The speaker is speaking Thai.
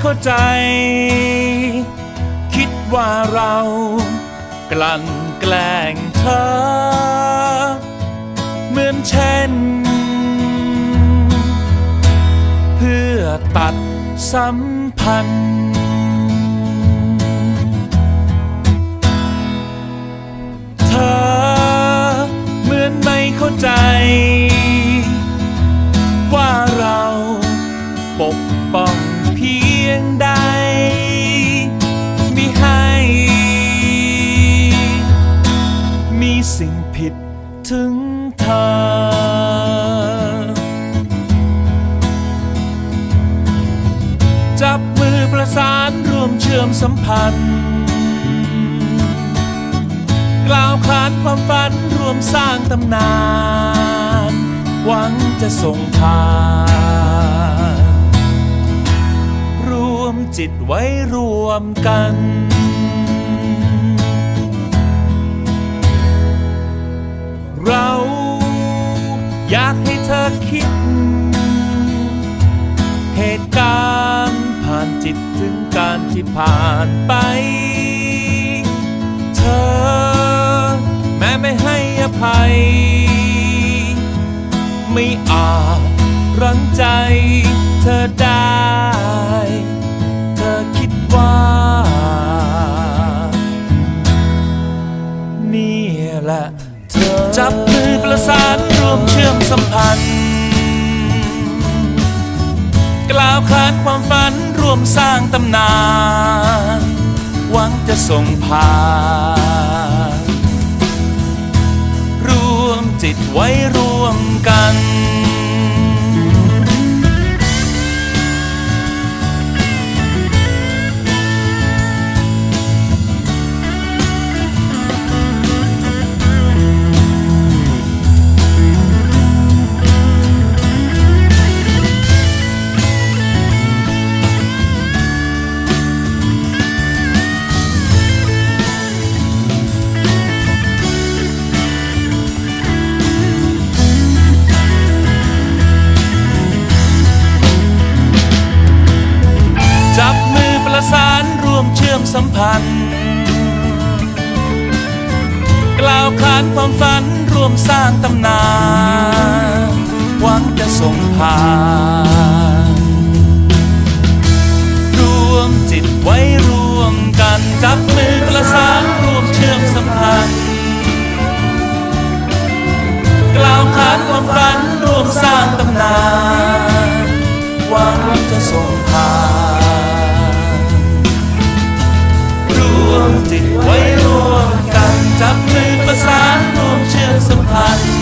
เข้าใจ คิดว่าเรา กลั่นแกล้งเธอ เหมือนเช่น เพื่อตัดสัมพันธ์เธอเหมือนไม่เข้าใจ ว่าเราปกป้อง งใดมิให้ มีสิ่งผิดถึงเธอ จับมือประสานร่วมเชื่อมสัมพันธ์ กล่าวขานความฝันรวมสร้างตำนาน หวังจะส่งผ่าน จิตไว้รวมกันเราอยากให้เธอคิด เหตุการณ์ผ่านจิตถึงการที่ผ่านไป เธอ แม้ไม่ให้อภัย ไม่อาจรั้งใจเธอได้ ว่า นี่แหละเธอจับมือประสานรวมเชื่อมสัมพันธ์ กล่าวขานความฝันร่วมสร้างตำนาน หวังจะส่งผ่านรวมจิตไว้รวมกัน มสัมพันธ์ กล่าวขานความฝันร่วมสร้างตำนาน หวังจะส่งผ่าน วมจิตไว้รวมกันจับมือประสานรวมเชื่อมสัมพันธ์